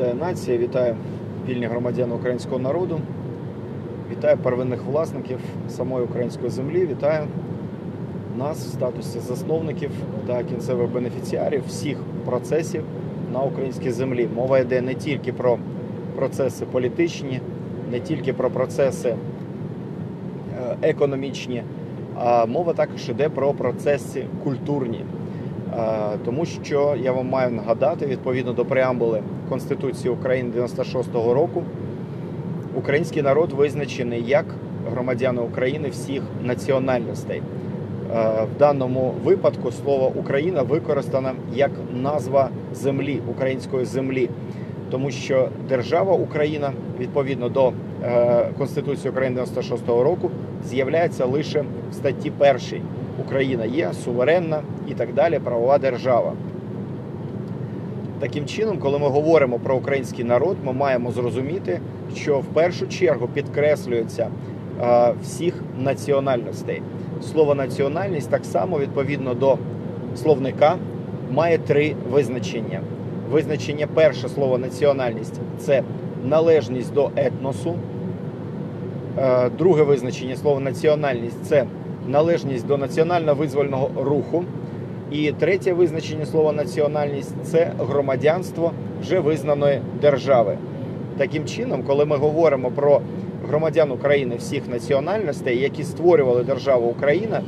Вітаю нація, вітаю вільні громадяни українського народу, вітаю первинних власників самої української землі, вітаю нас в статусі засновників та кінцевих бенефіціарів всіх процесів на українській землі. Мова йде не тільки про процеси політичні, не тільки про процеси е, економічні, а мова також йде про процеси культурні. Е, Тому що я вам маю нагадати, відповідно до преамбули Конституції України 96-го року, український народ визначений як громадяни України всіх національностей. Е, В даному випадку слово Україна використано як назва землі, української землі, тому що держава Україна відповідно до е, Конституції України 96-го року з'являється лише в статті 1. Україна є суверенна і так далі, правова держава. Таким чином, коли ми говоримо про український народ, ми маємо зрозуміти, що в першу чергу підкреслюється е, всіх національностей. Слово національність так само відповідно до словника має три визначення. Визначення перше слово національність це належність до етносу. Е, Друге визначення слова національність це належність до національно-визвольного руху. І третє визначення слова національність це громадянство вже визнаної держави. Таким чином, коли ми говоримо про громадян України всіх національностей, які створювали державу Україна,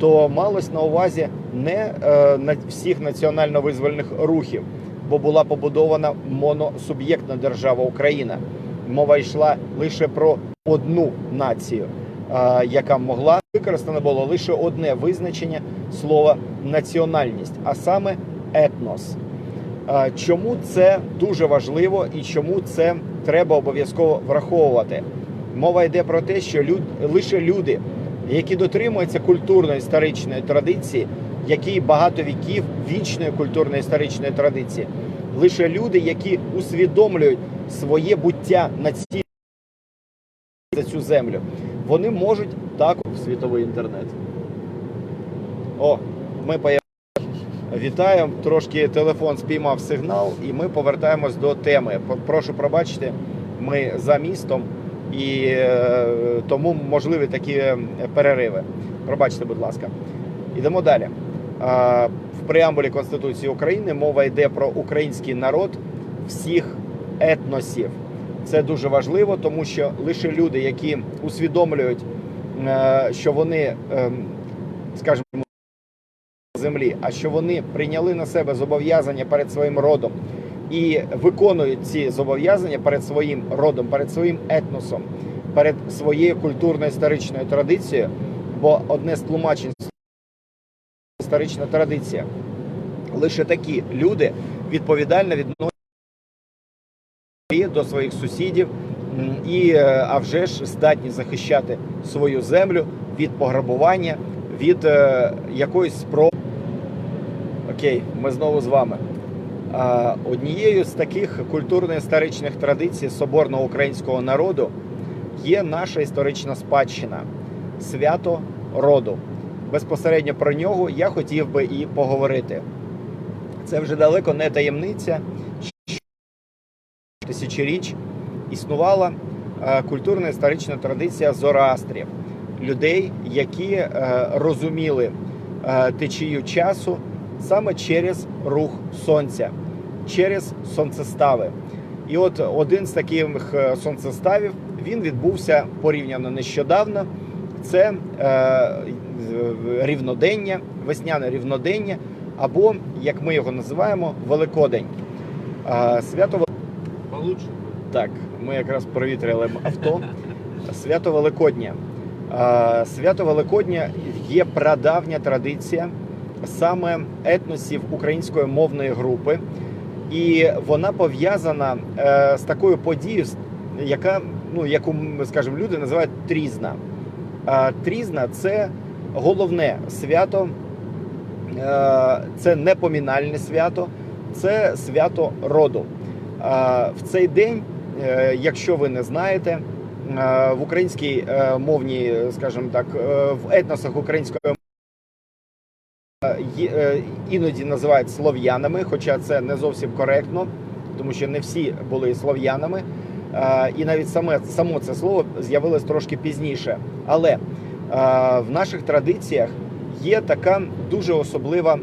то малось на увазі не е, всіх національно-визвольних рухів, бо була побудована моносуб'єктна держава Україна. Мова йшла лише про одну націю, е, яка могла використано було лише одне визначення слова національність, а саме етнос. Чому це дуже важливо і чому це треба обов'язково враховувати? Мова йде про те, що люд, лише люди, які дотримуються культурно-історичної традиції, які багато віків вічної культурно-історичної традиції, лише люди, які усвідомлюють своє буття на цій за цю землю, вони можуть також світовий інтернет. О, ми появилися. Вітаю. Трошки телефон спіймав сигнал, і ми повертаємось до теми. Прошу пробачити, ми за містом і е, тому можливі такі е, перериви. Пробачте, будь ласка. Ідемо далі. В преамбулі Конституції України мова йде про український народ всіх етносів. Це дуже важливо, тому що лише люди, які усвідомлюють, е, що вони, ем, скажімо, землі, а що вони прийняли на себе зобов'язання перед своїм родом і виконують ці зобов'язання перед своїм родом, перед своїм етносом, перед своєю культурно-історичною традицією. Бо одне з тлумачень історична традиція. Лише такі люди відповідально відносяться до своїх сусідів і, е, а вже ж здатні захищати свою землю від пограбування, від е, якоїсь спроби. Окей, ми знову з вами. А, Однією з таких культурно-історичних традицій соборного українського народу є наша історична спадщина свято роду. Безпосередньо про нього я хотів би і поговорити. Це вже далеко не таємниця, тисячоріч існувала е, культурно-історична традиція зороастрів, людей, які е, розуміли е, течію часу саме через рух сонця, через сонцестави. І от один з таких сонцеставів він відбувся порівняно нещодавно. Це рівнодення, весняне рівнодення, або як ми його називаємо, Великодень. Свято Получше. так, ми якраз провітряли авто. Свято Великодня. Свято Великодня є прадавня традиція саме етносів української мовної групи, і вона пов'язана е, з такою подією, яка, ну, яку, скажімо, люди називають трізна. Трізна це головне свято, е, це не помінальне свято, це свято роду. В цей день, е, якщо ви не знаєте, е, в українській е, мовній, скажімо так, в етносах української мови іноді називають слов'янами, хоча це не зовсім коректно. тому що не всі були слов'янами, і навіть саме само це слово з'явилось трошки пізніше. Але в наших традиціях є така дуже особлива,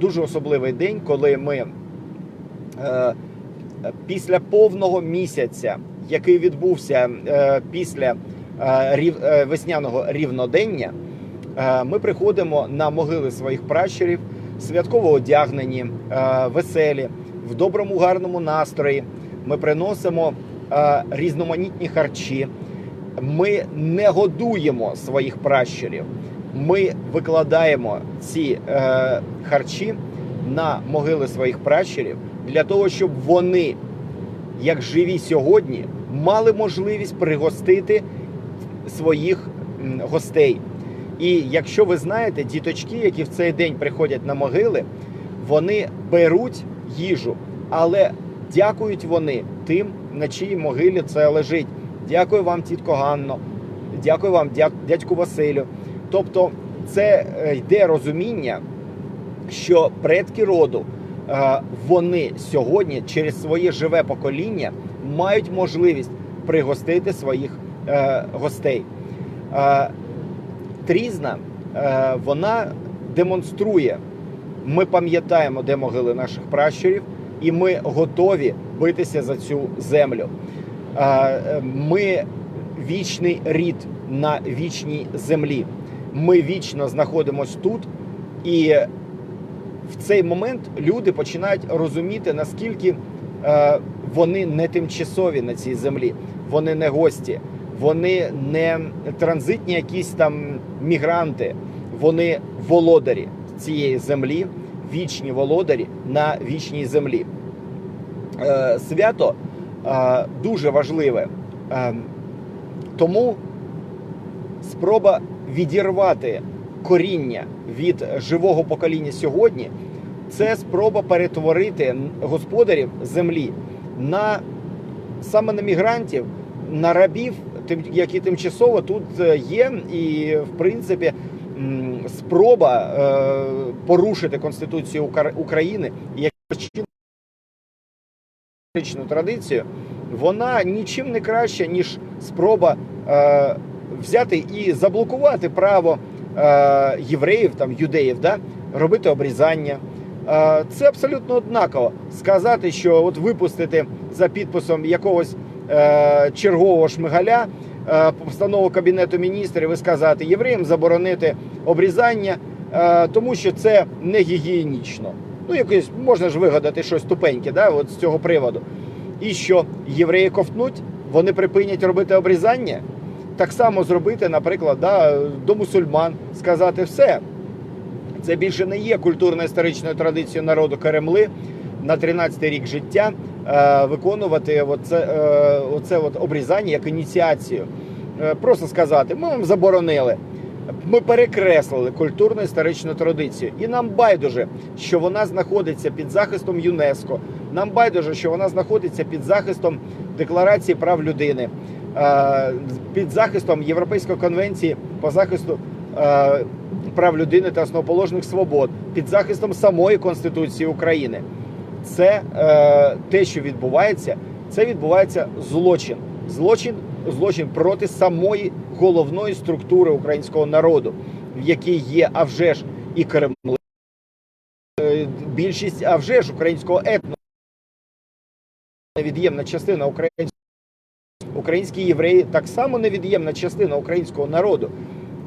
дуже- особливий день, коли ми після повного місяця, який відбувся е, після е, е, весняного рівнодення, ми приходимо на могили своїх пращурів, святково одягнені, веселі, в доброму гарному настрої. Ми приносимо різноманітні харчі. Ми не годуємо своїх пращурів. Ми викладаємо ці е, харчі на могили своїх пращурів для того, щоб вони, як живі сьогодні, мали можливість пригостити своїх гостей. І якщо ви знаєте, діточки, які в цей день приходять на могили, вони беруть їжу, але дякують вони тим, на чиїй могилі це лежить. Дякую вам, тітко Ганно, дякую вам, дядьку Василю. Тобто, це е, йде розуміння, що предки роду вони сьогодні через своє живе покоління мають можливість пригостити своїх е, гостей. Е, Трізна е, вона демонструє. Ми пам'ятаємо, де могили наших пращурів, і ми готові битися за цю землю. Е, е, Ми вічний рід на вічній землі. Ми вічно знаходимося тут, і в цей момент люди починають розуміти, наскільки е, вони не тимчасові на цій землі, вони не гості, вони не транзитні якісь там мігранти, вони володарі цієї землі, вічні володарі на вічній землі. Е, свято е, дуже важливе. Е, тому спроба відірвати коріння від живого покоління сьогодні це спроба перетворити господарів землі на саме на мігрантів, на рабів, тим- які тимчасово тут е, є, і в принципі спроба е, порушити конституцію Укра- України як традицію, вона нічим не краща, ніж спроба е, взяти і заблокувати право е, євреїв, там юдеїв, да, робити обрізання. Е, це абсолютно однаково. Сказати, що от випустити за підписом якогось е, чергового шмигаля е, постанову кабінету міністрів і сказати євреям заборонити обрізання, е, тому що це не гігієнічно. Ну, якось можна ж вигадати щось тупеньке, да, от з цього приводу. І що євреї ковтнуть, вони припинять робити обрізання. Так само зробити, наприклад, да, до мусульман, сказати все. Це більше не є культурно-історичною традицією народу Керемли на 13-й рік життя е, виконувати оце, е, оце от обрізання як ініціацію. Е, просто сказати, ми вам заборонили. Ми перекреслили культурно-історичну традицію, і нам байдуже, що вона знаходиться під захистом ЮНЕСКО. Нам байдуже, що вона знаходиться під захистом Декларації прав людини, під захистом Європейської конвенції по захисту е, прав людини та основоположних свобод, під захистом самої Конституції України. Це е, те, що відбувається, це відбувається злочин. Злочин, злочин проти самої головної структури українського народу, в якій є а вже ж і Кремли, е, більшість а вже ж українського етно невід'ємна частина українського українські євреї так само невід'ємна частина українського народу.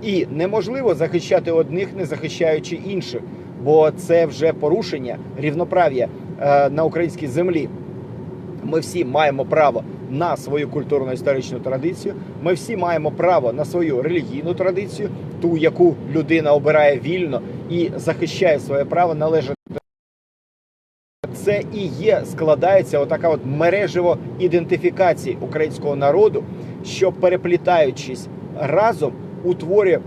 І неможливо захищати одних, не захищаючи інших, бо це вже порушення рівноправ'я е, на українській землі. Ми всі маємо право на свою культурно-історичну традицію. Ми всі маємо право на свою релігійну традицію, ту, яку людина обирає вільно і захищає своє право належати. Це і є складається отака от мережево ідентифікації українського народу, що переплітаючись разом утворює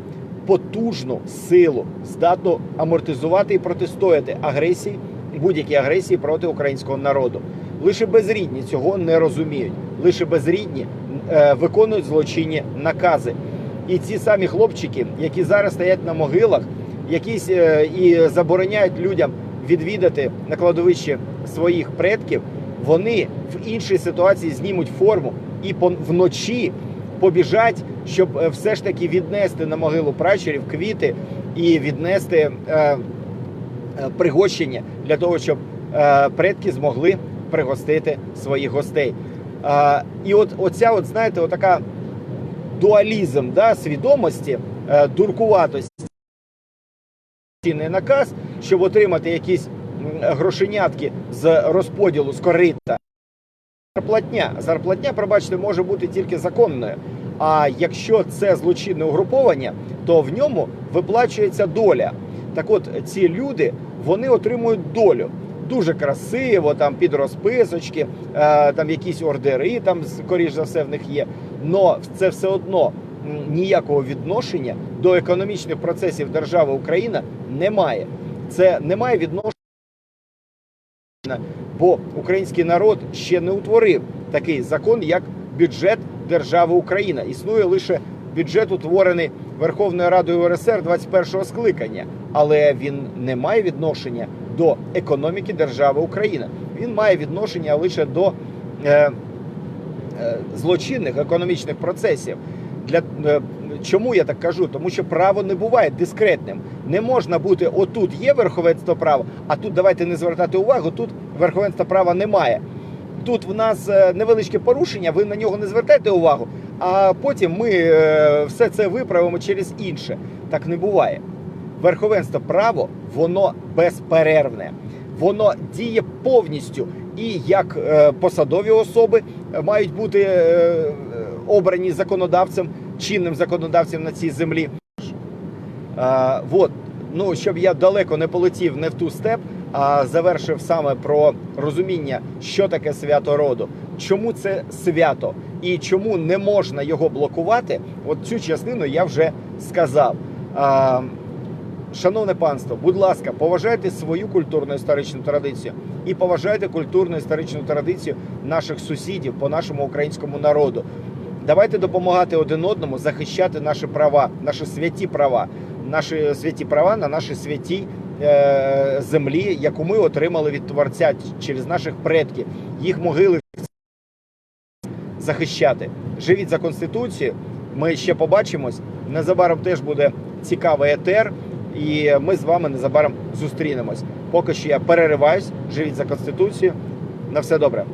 потужну силу, здатну амортизувати і протистояти агресії, будь-якій агресії проти українського народу. Лише безрідні цього не розуміють. Лише безрідні е, виконують злочинні накази. І ці самі хлопчики, які зараз стоять на могилах, якісь е, і забороняють людям відвідати на кладовище своїх предків, вони в іншій ситуації знімуть форму і вночі побіжать, щоб е, все ж таки віднести на могилу пращурів квіти і віднести е, е, пригощення для того, щоб е, предки змогли пригостити своїх гостей. Е, і от оця, от знаєте, отака дуалізм да, свідомості, е, дуркуватості цінний наказ, щоб отримати якісь грошенятки з розподілу з корита. Зарплатня. Зарплатня, пробачте, може бути тільки законною. А якщо це злочинне угруповання, то в ньому виплачується доля. Так от ці люди вони отримують долю. Дуже красиво, там під розписочки, е, там якісь ордери, там скоріш за все в них є. Но це все одно ніякого відношення до економічних процесів держави Україна немає. Це немає відношення, бо український народ ще не утворив такий закон, як бюджет держави Україна. Існує лише бюджет, утворений Верховною Радою УРСР 21-го скликання, але він не має відношення до економіки держави Україна. Він має відношення лише до е, е, злочинних економічних процесів. Для е, чому я так кажу? Тому що право не буває дискретним. Не можна бути отут є верховенство права, а тут давайте не звертати увагу. Тут верховенства права немає. Тут в нас е, невеличке порушення, ви на нього не звертайте увагу, а потім ми е, все це виправимо через інше. Так не буває. Верховенство право, воно безперервне, воно діє повністю. І як посадові особи мають бути обрані законодавцем, чинним законодавцем на цій землі. Е, вот. Ну, щоб я далеко не полетів не в ту степ, а завершив саме про розуміння, що таке свято роду, чому це свято і чому не можна його блокувати. От цю частину я вже сказав. Е, Шановне панство, будь ласка, поважайте свою культурну історичну традицію і поважайте культурну історичну традицію наших сусідів по нашому українському народу. Давайте допомагати один одному захищати наші права, наші святі права, наші святі права на нашій святій е, землі, яку ми отримали від Творця через наших предків, їх могили захищати. Живіть за конституцією. Ми ще побачимось. Незабаром теж буде цікавий етер, і ми з вами незабаром зустрінемось. Поки що я перериваюсь. Живіть за конституцією. На все добре.